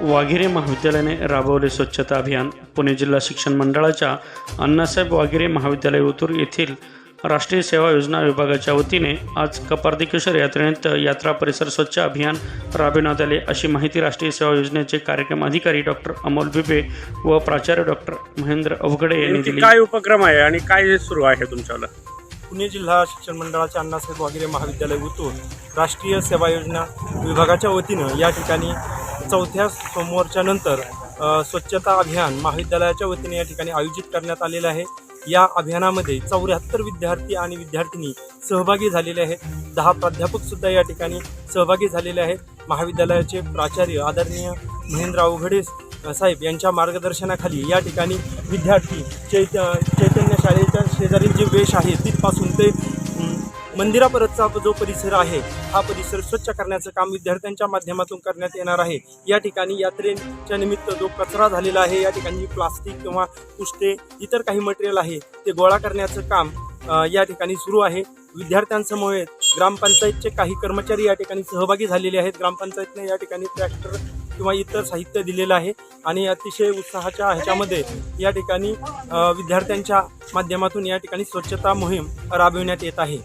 वाघिरे महाविद्यालयाने राबवले स्वच्छता अभियान. पुणे जिल्हा शिक्षण मंडळाच्या अण्णासाहेब वाघिरे महाविद्यालय ओतूर येथील राष्ट्रीय सेवा योजना विभागाच्या वतीने आज कपार्दिकेश्वर यात्रेनिमित्त यात्रा परिसर स्वच्छ अभियान राबविण्यात आले. अशी माहिती राष्ट्रीय सेवा योजनेचे कार्यक्रम अधिकारी डॉक्टर अमोल बिबे व प्राचार्य डॉक्टर महेंद्र अवघडे यांनी दिली. काय उपक्रम आहे आणि काय सुरू आहे तुमच्याला पुणे जिल्हा शिक्षण मंडळाच्या अण्णासाहेब वगैरे महाविद्यालय उतून राष्ट्रीय सेवा योजना विभागाच्या वतीनं या ठिकाणी चौथ्या सोमवारच्या नंतर स्वच्छता अभियान महाविद्यालयाच्या वतीने या ठिकाणी आयोजित करण्यात आलेलं आहे. या अभियानामध्ये चौऱ्याहत्तर विद्यार्थी आणि विद्यार्थिनी सहभागी झालेले आहेत. दहा प्राध्यापक सुद्धा या ठिकाणी सहभागी झालेले आहेत. महाविद्यालयाचे प्राचार्य आदरणीय महेंद्र अवघडे साहेब यांच्या मार्गदर्शनाखाली या ठिकाणी विद्यार्थी चैत चैतन्य शाळेच्या शेजारील जे वेश आहे तिथपासून ते मंदिरापरतचा जो परिसर आहे हा परिसर स्वच्छ करण्याचं काम विद्यार्थ्यांच्या माध्यमातून करण्यात येणार आहे. या ठिकाणी यात्रेच्या निमित्त जो कचरा झालेला आहे या ठिकाणी प्लास्टिक किंवा पुष्टे इतर काही मटेरियल आहे ते गोळा करण्याचं काम या ठिकाणी सुरू आहे. विद्यार्थ्यांसमवेत ग्रामपंचायतचे काही कर्मचारी या ठिकाणी सहभागी झालेले आहेत. ग्रामपंचायतने या ठिकाणी ट्रॅक्टर किंवा इतर साहित्य दिलेलं आहे आणि अतिशय उत्साहाच्या ह्याच्यामध्ये या ठिकाणी विद्यार्थ्यांच्या माध्यमातून या ठिकाणी स्वच्छता मोहीम राबविण्यात येत आहे.